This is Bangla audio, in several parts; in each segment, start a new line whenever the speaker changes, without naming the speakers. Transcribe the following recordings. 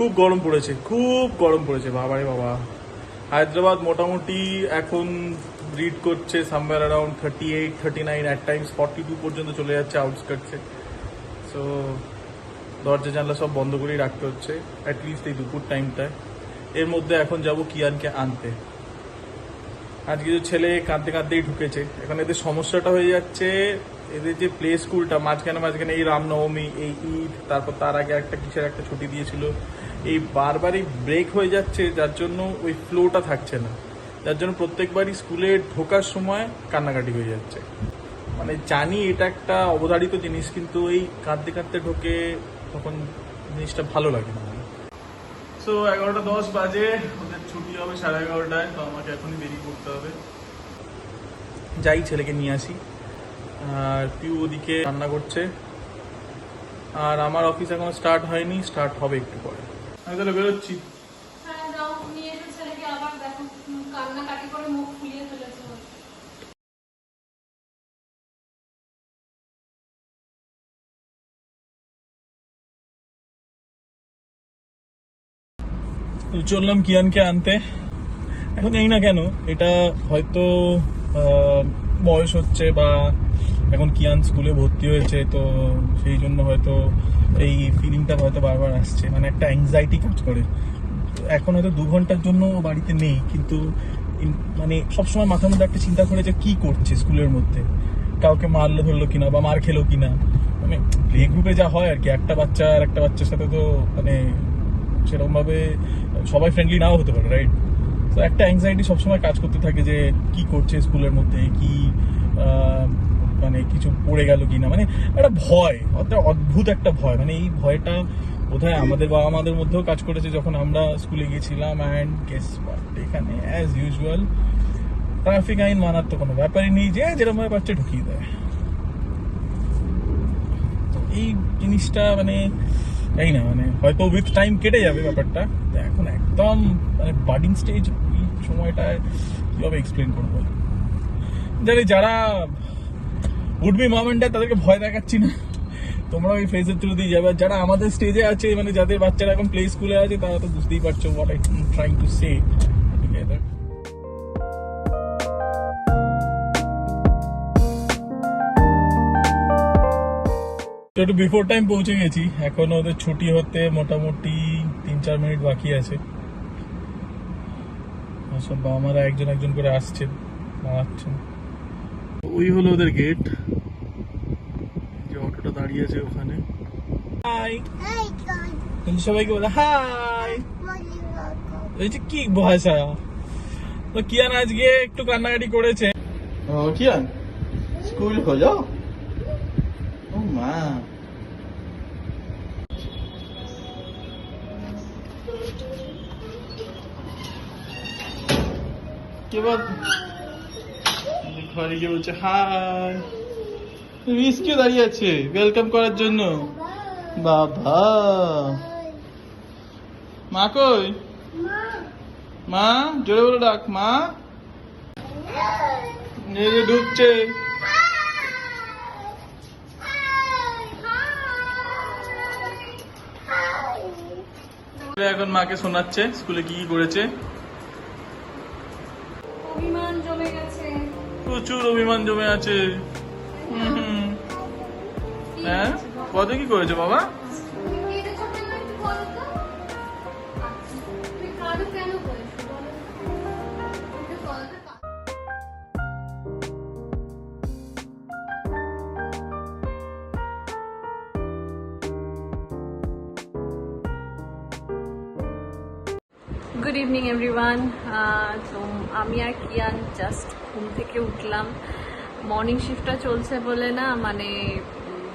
খুব গরম পড়েছে, খুব গরম পড়েছে, বাবারে বাবা। হায়দ্রাবাদ মোটামুটি এখন রিড করছে somewhere around thirty eight thirty nine at times forty two পর্যন্ত চলে যাচ্ছে আউটস্কার্টসে সো দরজা, জানলা সব বন্ধ করেই রাখতে হচ্ছে অ্যাটলিস্ট এই দুপুর টাইমটায় এর মধ্যে এখন যাব কিয়ানকে আনতে। আজকে যে ছেলে কাঁদতে কাঁদতেই ঢুকেছে, এখন এদের সমস্যাটা হয়ে যাচ্ছে, এদের যে প্লে স্কুলটা মাঝখানে মাঝখানে এই রামনবমী, এই ঈদ, তারপর তার আগে একটা কিসের একটা ছুটি দিয়েছিল এই বারবারই ব্রেক হয়ে যাচ্ছে যার জন্য ওই ফ্লোটা থাকছে না। যার জন্য প্রত্যেকবারই স্কুলে ঢোকার সময় কান্নাকাটি হয়ে যাচ্ছে। মানে জানি এটা একটা অবধারিত জিনিস কিন্তু এই কাঁদতে কাঁদতে ঢোকে তখন জিনিসটা ভালো লাগে না। সো এগারোটা দশ বাজে ওদের ছুটি হবে সাড়ে এগারোটায় তো আমাকে এখনই বেরিয়ে পড়তে হবে। যাই ছেলেকে নিয়ে আসি। আর পিউ ওদিকে রান্না করছে। আর আমার অফিস এখনও স্টার্ট হয়নি স্টার্ট হবে একটু পরে। আমি তাহলে বেরোচ্ছি।
হ্যাঁ কান্নাকাটি করে মুখ ফুলিয়ে ফেলেছে
চললাম কিয়ানকে আনতে। এখন এই না কেন এটা হয়তো আহ, বয়স হচ্ছে বা এখন কিয়ান স্কুলে ভর্তি হয়েছে, তো সেই জন্য হয়তো এই ফিলিংটা হয়তো বারবার আসছে। মানে একটা অ্যাংজাইটি কাজ করে। এখন হয়তো দু ঘণ্টার জন্য বাড়িতে নেই, কিন্তু মানে সবসময় মাথার মধ্যে একটা চিন্তা করে যে কি করছে স্কুলের মধ্যে। কাউকে মারলো ধরলো কিনা বা মার খেলো কিনা। মানে প্লে গ্রুপে যা হয় আর কি, একটা বাচ্চা আর একটা বাচ্চার সাথে তো মানে সেরকম ভাবে সবাই ফ্রেন্ডলি নাও হতে পারে রাইট তো একটা অ্যাংজাইটি সবসময় কাজ করতে থাকে যে কি করছে স্কুলের মধ্যে, কি মানে কিছু পড়ে গেল কিনা মানে একটা ভয়, একটা অদ্ভুত একটা ভয়। মানে এই ভয়টা বোধহয় আমাদের বাবা মাদের মধ্যেও কাজ করেছে যখন আমরা স্কুলে গিয়েছিলাম অ্যান্ড গেস এখানে অ্যাজ ইউজুয়াল ট্রাফিক আইন মানার তো কোনো ব্যাপারই নেই, যে যেরকম ভাবে বাচ্চা ঢুকিয়ে দেয়। এই জিনিসটা মানে জানি না মানে হয়তো উইথ টাইম কেটে যাবে ব্যাপারটা এখন একদম মানে বাডিং স্টেজ এই সময়টায় কীভাবে এক্সপ্লেন করব? জানি যারা উডবি মোমেন্টে তাদেরকে ভয় দেখাচ্ছি না। তোমরা ওই ফেজের থ্রু দিয়ে যাবে। যারা আমাদের স্টেজে আছে মানে যাদের বাচ্চারা এখন প্লে স্কুলে আছে, তারা তো বুঝতেই পারছ what I trying to say তো একটু বিফোর টাইম পৌঁছে গেছি। এখন ওদের ছুটি হতে মোটামুটি তিন চার মিনিট বাকি আছে। সব বাবা মারা একজন একজন করে আসছে দাঁড়াচ্ছেন ওই হলো ওদের গেট যে অটোটা দাঁড়িয়ে আছে ওখানে। হাই তুমি সবাইকে বলে হাই এই যে কি ভাষা তো কিয়ান আজকে একটু কান্নাকাটি করেছে।
ও কিয়ান? স্কুল হলো ও মা।
এবার ঘরে গিয়ে বলছে, হাই মিস কে দাঁড়িয়ে আছে ওয়েলকাম করার জন্য। বাবা। মা কই? মা, জোরে বলে ডাক, মা। যে ঢুকছে। এখন মাকে শোনাচ্ছে, স্কুলে কি কি করেছে।
অভিমান জমে গেছে।
প্রচুর অভিমান জমে আছে। হ্যাঁ? কত কি করেছে বাবা?
গুড ইভিনিং এভরিওয়ান তো আমি আর কিয়ান জাস্ট ঘুম থেকে উঠলাম। মর্নিং শিফটটা চলছে বলে না মানে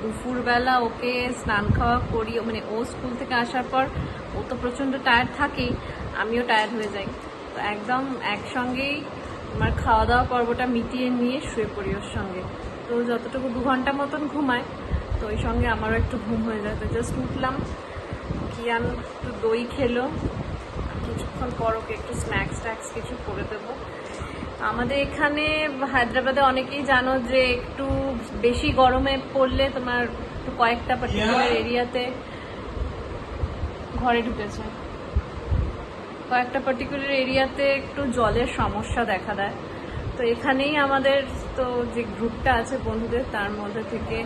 দুপুরবেলা ওকে স্নান খাওয়া করি মানে ও স্কুল থেকে আসার পর ও তো প্রচণ্ড টায়ার্ড থাকেই, আমিও টায়ার্ড হয়ে যাই। তো একদম একসঙ্গেই আমার খাওয়া দাওয়া পর্বটা মিটিয়ে নিয়ে শুয়ে পড়ি ওর সঙ্গে। তো যতটুকু দু ঘণ্টা মতন ঘুমায়, তো ওই সঙ্গে আমারও একটু ঘুম হয়ে যায়। তো জাস্ট উঠলাম, কিয়ান একটু দই খেলো কিছুক্ষণ পর ওকে একটু স্ন্যাক্স ট্যাক্স কিছু করে দেবো। আমাদের এখানে হায়দ্রাবাদে অনেকেই জানো যে একটু বেশি গরমে পড়লে তোমার একটু কয়েকটা পার্টিকুলার এরিয়াতে ঘরে ঢুকেছে কয়েকটা পার্টিকুলার এরিয়াতে একটু জলের সমস্যা দেখা দেয়। তো এখানেই আমাদের তো যে গ্রুপটা আছে বন্ধুদের তার মধ্যে থেকে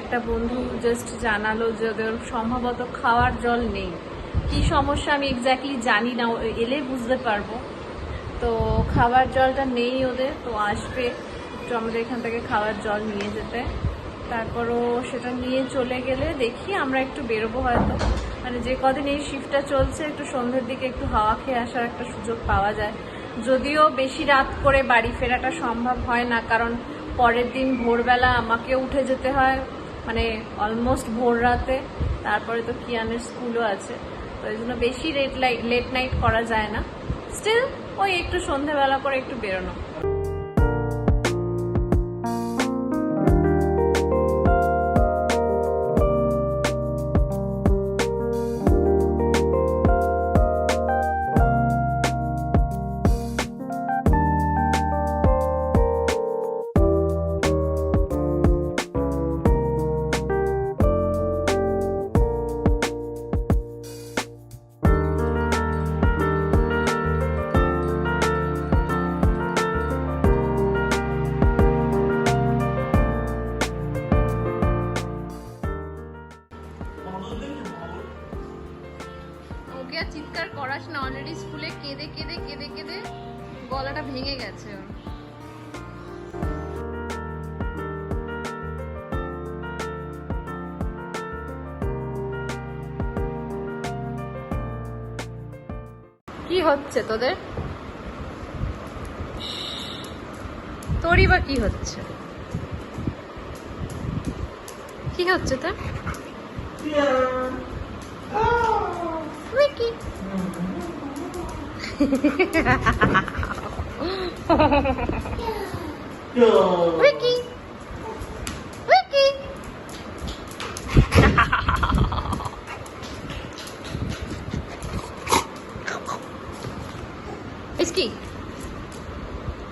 একটা বন্ধু জাস্ট জানালো যে ওদের সম্ভবত খাওয়ার জল নেই। কি সমস্যা আমি এক্স্যাক্টলি জানি না এলে বুঝতে পারব। তো খাবার জলটা নেই ওদের, তো আসবে একটু আমাদের এখান থেকে খাবার জল নিয়ে যেতে। তারপরও সেটা নিয়ে চলে গেলে দেখি আমরা একটু বেরোবো হয়তো। মানে যে কদিন এই শিফটটা চলছে, একটু সন্ধ্যের দিকে একটু হাওয়া খেয়ে আসার একটা সুযোগ পাওয়া যায়। যদিও বেশি রাত করে বাড়ি ফেরাটা সম্ভব হয় না, কারণ পরের দিন ভোরবেলা আমাকে উঠে যেতে হয় মানে অলমোস্ট ভোর রাতে। তারপরে তো কিয়ানের স্কুলও আছে। তো এই জন্য বেশি লেট লাইট লেট নাইট করা যায় না। স্টিল ওই একটু সন্ধ্যেবেলা করে একটু বেরোনো। গলাটা ভেঙে গেছে। ওর কি হচ্ছে তোদের? তোরই বা কি হচ্ছে? কি হচ্ছে তোর? Ricky. Ricky.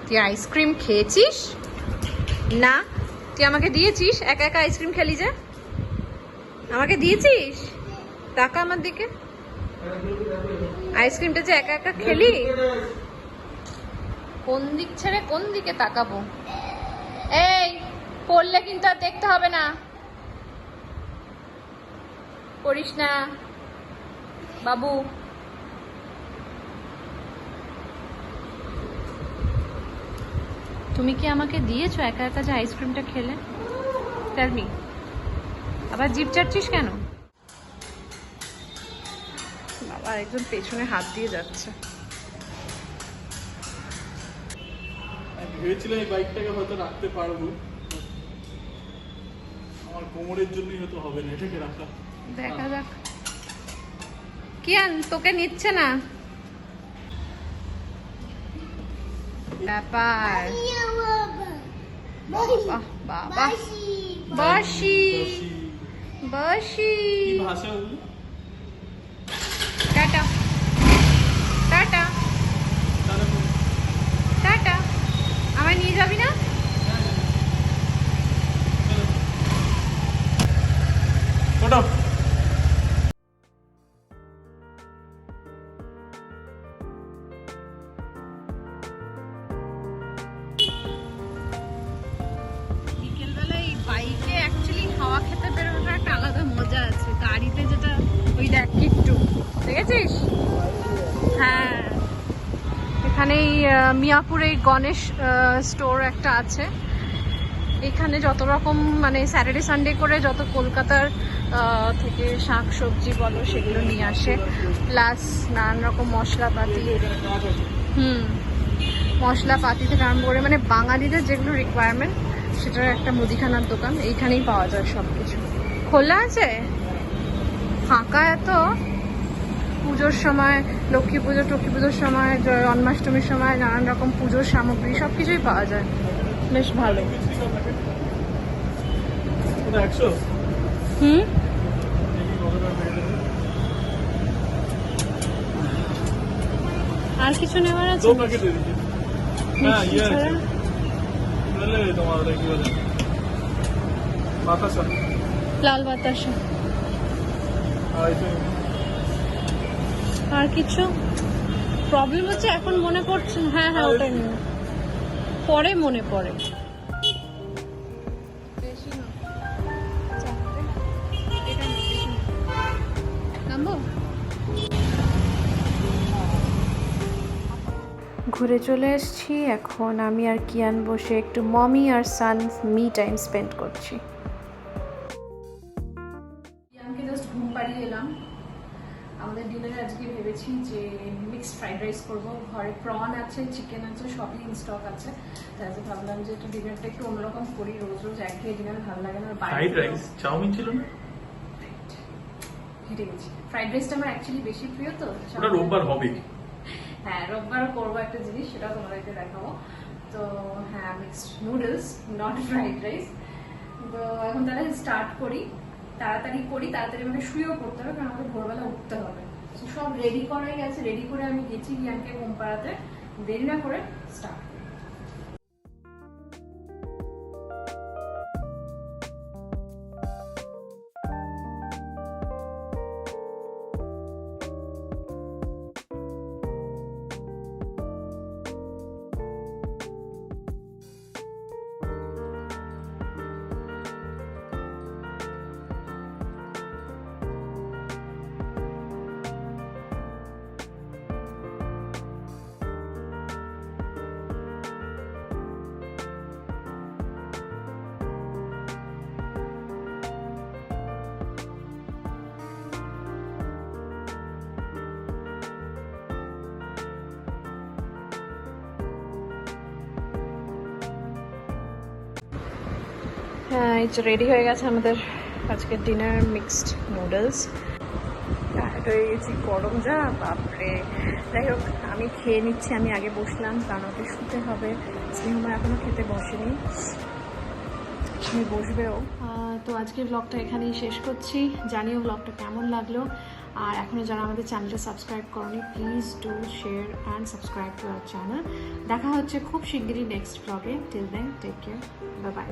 তুই আইসক্রিম খেয়েছিস? না। তুই আমাকে দিয়েছিস? একা একা আইসক্রিম খেলি যে। আমাকে দিয়েছিস? টাকা আমার দিকে। আইসক্রিমটা যে একা একা খেলি? কোন দিক ছেড়ে কোন দিকে তাকাবো? এই পড়লে কিন্তু আর দেখতে হবে না। করিস না। বাবু। তুমি কি আমাকে দিয়েছ একা একা যে আইসক্রিমটা খেলে? টেল আবার জিপ চাটছিস কেন? বাবা একজন পেছনে হাত দিয়ে যাচ্ছে।
ভেবেছিলাম এই বাইকটাকে হয়তো রাখতে পারব। আমার কোমরের জন্যই হয়তো হবে না এটাকে রাখা।
দেখা যাক। কিয়ান তোকে নিচ্ছে না? ব্যাপার। বাহ, বাবা। বসি। বসি।
কি ভাষা
দেখেছিস হ্যাঁ। এখানে এই আহ, মিয়াপুরে গণেশ স্টোর একটা আছে। এখানে যত রকম মানে স্যাটারডে সানডে করে যত কলকাতার থেকে শাক সবজি বলো সেগুলো নিয়ে আসে। প্লাস নানান রকম মশলাপাতি। হুম। মশলাপাতি থেকে আরম্ভ করে মানে বাঙালিদের যেগুলো রিকোয়ারমেন্ট সেটার একটা মুদিখানার দোকান। এইখানেই পাওয়া যায় সব কিছু খোলা আছে? ফাঁকা এত? পুজোর সময় লক্ষ্মী পুজো টক্ষ্মী পুজোর সময় জন্মাষ্টমীর সময় নানান রকম পুজোর সামগ্রী সব কিছুই পাওয়া যায়। বেশ ভালো। হুম। আর কিছু নেওয়ার আছে?
হ্যাঁ ইয়ে
লাল বাতাসা। আর কিছু প্রবলেম হচ্ছে এখন মনে পড়ছে হ্যাঁ হ্যাঁ ওটাই নিয়ে। পরে মনে পড়ে।
ঘুরে চলে এসেছি। এখন আমি আর কিয়ান বসে একটু মমি আর সান মি টাইম স্পেন্ড করছি।
আজকে ভেবেছি যে মিক্সড ফ্রাইড রাইস করব। ঘরে প্রন আছে চিকেন আছে সবই ইন স্টক আছে। তাই ভাবলাম যে একটু ডিনারটা একটু অন্যরকম করি। রোজ রোজ একঘেয়ে ডিনার ভালো লাগে না।
ফ্রাইড রাইস চাউমিন ছিল না?
হেঁটে গেছি। ফ্রাইড রাইসটা আমার অ্যাকচুয়ালি বেশি প্রিয় তো।
ওটা রোববার হবে।
হ্যাঁ রোববার করব একটা জিনিস সেটা তোমাদেরকে দেখাবো। তো হ্যাঁ mixed noodles not fried rice তো এখন তাহলে স্টার্ট করি। তাড়াতাড়ি করি তাড়াতাড়ি আমাকে শুয়েও পড়তে হবে কারণ আমাকে ভোরবেলা উঠতে হবে। সব রেডি করাই গেছে রেডি করে আমি গেছি রিয়ানকে ঘুম পাড়াতে। দেরি না করে স্টার্ট
হ্যাঁ রেডি হয়ে গেছে আমাদের আজকের ডিনার মিক্সড নুডলস টায়ার্ড হয়ে গেছি গরম যা বাপরে। যাই হোক আমি খেয়ে নিচ্ছি আমি আগে বসলাম কারণ ওকে শুতে হবে। স্নেহমা এখনও খেতে বসেনি। সে বসবেও তো আজকের ব্লগটা এখানেই শেষ করছি। জানিও ব্লগটা কেমন লাগল। আর এখনও যারা আমাদের চ্যানেলটা সাবস্ক্রাইব করনি please do share and subscribe to our channel দেখা হচ্ছে খুব শিগগিরই নেক্সট ব্লগে till then take care bye